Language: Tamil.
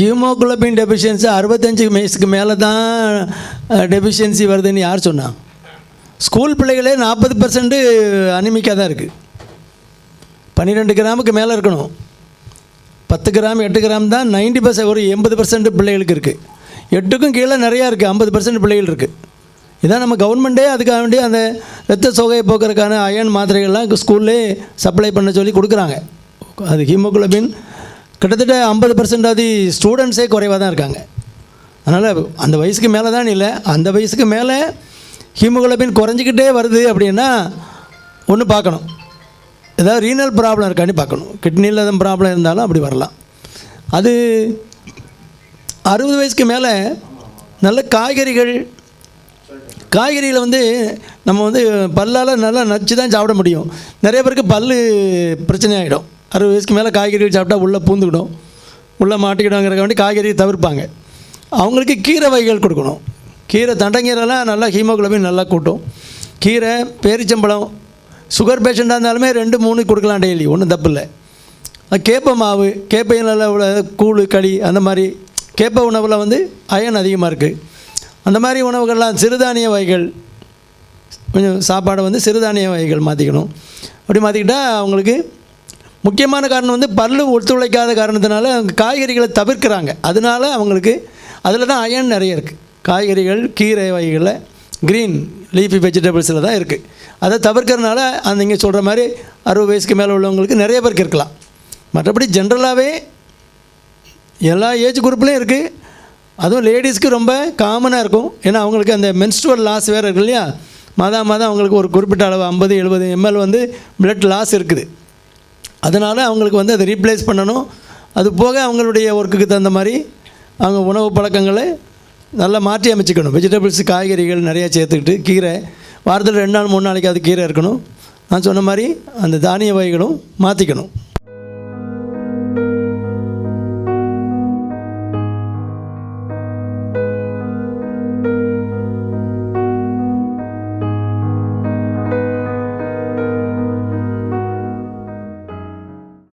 ஹீமோகுளோபின் டெஃபிஷியன்சி அறுபத்தஞ்சு வயசுக்கு மேலே தான் டெஃபிஷியன்சி வருதுன்னு யார் சொன்னா? ஸ்கூல் பிள்ளைகளே நாற்பது பர்சன்ட்டு அனிமிக்காக தான் இருக்குது பன்னிரெண்டு கிராமுக்கு மேலே இருக்கணும். பத்து கிராம் எட்டு கிராம் தான் நைன்டி பர்சன்ட் ஒரு எண்பது பர்சன்ட் பிள்ளைகளுக்கு இருக்குது எட்டுக்கும் கீழே நிறையா இருக்குது ஐம்பது பர்சன்ட் பிள்ளைகள் இருக்குது இதான் நம்ம கவர்மெண்ட்டே அதுக்காக வேண்டி அந்த ரத்த சோகையை போக்குறதுக்கான அயன் மாத்திரைகள்லாம் ஸ்கூல்லே சப்ளை பண்ண சொல்லி கொடுக்குறாங்க. அது ஹீமோகுளோபின் கிட்டத்தட்ட ஐம்பது பர்சன்டாவது ஸ்டூடெண்ட்ஸே குறைவாக தான் இருக்காங்க. அதனால் அந்த வயசுக்கு மேலே தான் இல்லை. அந்த வயசுக்கு மேலே ஹீமோகுளோபின் குறைஞ்சிக்கிட்டே வருது அப்படின்னா ஒன்று பார்க்கணும். ஏதாவது ரீனல் ப்ராப்ளம் இருக்கான்னு பார்க்கணும். கிட்னியில் எதுவும் ப்ராப்ளம் இருந்தாலும் அப்படி வரலாம். அது அறுபது வயசுக்கு மேலே நல்ல காய்கறிகள் காய்கறிகளை வந்து நம்ம வந்து பல்லால் நல்லா நச்சு தான் சாப்பிட முடியும். நிறைய பேருக்கு பல் பிரச்சனை ஆகிடும் அறுபது வயசுக்கு மேலே காய்கறிகள் சாப்பிட்டா உள்ளே பூந்துக்கிடும். உள்ளே மாட்டிக்கிடுங்கிற வேண்டி காய்கறியை தவிர்ப்பாங்க. அவங்களுக்கு கீரை வகைகள் கொடுக்கணும். கீரை தண்டங்கீரைலாம் நல்லா ஹீமோக்ளோபின் நல்லா கூட்டும். கீரை பேரிச்சம்பழம் சுகர் பேஷண்ட்டாக இருந்தாலுமே ரெண்டு மூணு கொடுக்கலாம் டெய்லி ஒன்றும் தப்பு இல்லை. கேப்ப மாவு கேப்பையும் நல்லா உள்ள கூழ் களி அந்த மாதிரி கேப்ப உணவில் வந்து அயன் அதிகமாக இருக்குது அந்த மாதிரி உணவுகள்லாம் சிறுதானிய வகைகள் கொஞ்சம் சாப்பாடை வந்து சிறுதானிய வகைகள் மாற்றிக்கணும் அப்படி மாற்றிக்கிட்டால் அவங்களுக்கு முக்கியமான காரணம் வந்து பல்லு ஒத்துழைக்காத காரணத்தினால அவங்க காய்கறிகளை தவிர்க்கிறாங்க. அதனால அவங்களுக்கு அதில் தான் அயன் நிறைய இருக்குது காய்கறிகள் கீரை வகைகளில் க்ரீன் லீஃபி வெஜிடபிள்ஸில் தான் இருக்குது அதை தவிர்க்கறதுனால அந்த இங்கே சொல்கிற மாதிரி அறுபது வயசுக்கு மேலே உள்ளவங்களுக்கு நிறைய பேருக்கு இருக்கலாம். மற்றபடி ஜென்ரலாகவே எல்லா ஏஜ் குரூப்லேயும் இருக்குது அதுவும் லேடிஸ்க்கு ரொம்ப காமனாக இருக்கும். ஏன்னா அவங்களுக்கு அந்த மென்ஸ்ட்ரல் லாஸ் வேறு இருக்கு இல்லையா? மாதம் மாதம் அவங்களுக்கு ஒரு குறிப்பிட்ட அளவு ஐம்பது எழுபது எம்எல் வந்து பிளட் லாஸ் இருக்குது. அதனால் அவங்களுக்கு வந்து அதை ரீப்ளேஸ் பண்ணணும். அது போக அவங்களுடைய ஒர்க்குக்கு தகுந்த மாதிரி அவங்க உணவு பழக்கங்களை நல்லா மாற்றி அமைச்சிக்கணும். வெஜிடபிள்ஸ் காய்கறிகள் நிறையா சேர்த்துக்கிட்டு கீரை வாரத்தில் ரெண்டு நாள் மூணு நாளைக்கு அது கீரை இருக்கணும். நான் சொன்ன மாதிரி அந்த தானிய வகைகளும் மாற்றிக்கணும்